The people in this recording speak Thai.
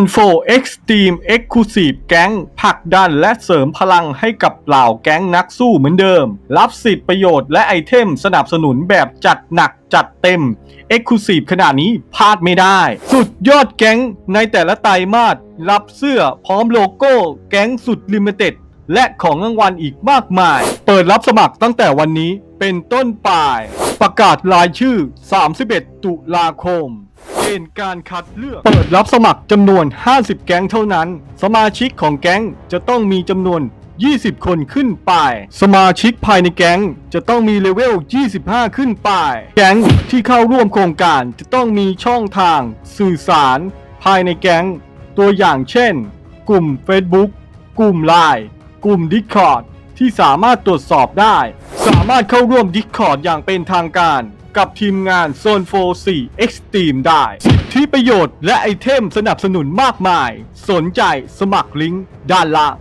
นโฟ Extreme Exclusive แก๊งผลักดันและเสริมพลังให้กับเหล่าแก๊งนักสู้เหมือนเดิม รับสิทธิประโยชน์และไอเทมสนับสนุนแบบจัดหนักจัดเต็ม Exclusive ขนาดนี้พลาดไม่ได้ สุดยอดแก๊งในแต่ละไตรมาสรับเสื้อพร้อมโลโก้แก๊งสุดลิมิเต็ดและของรางวัลอีกมากมาย เปิดรับสมัครตั้งแต่วันนี้ เป็นต้นไป ประกาศรายชื่อ 31 ตุลาคมเกณฑ์การคัดเลือก เปิดรับสมัครจำนวน 50 แก๊งเท่านั้น สมาชิกของแก๊งจะต้องมีจำนวน 20 คนขึ้นไป สมาชิกภายในแก๊งจะต้องมีเลเวล 25 ขึ้นไป แก๊งที่เข้าร่วมโครงการจะต้องมีช่องทาง สื่อสาร ภายในแก๊ง ตัวอย่างเช่น กลุ่ม Facebook กลุ่ม Line กลุ่ม Discord ที่สามารถตรวจสอบได้ สามารถเข้าร่วม Discord อย่างเป็นทางการ กับทีมงาน Zone 4 Extreme ได้ สิทธิประโยชน์และไอเทมสนับสนุนมากมาย สนใจสมัครลิงก์ด้านล่าง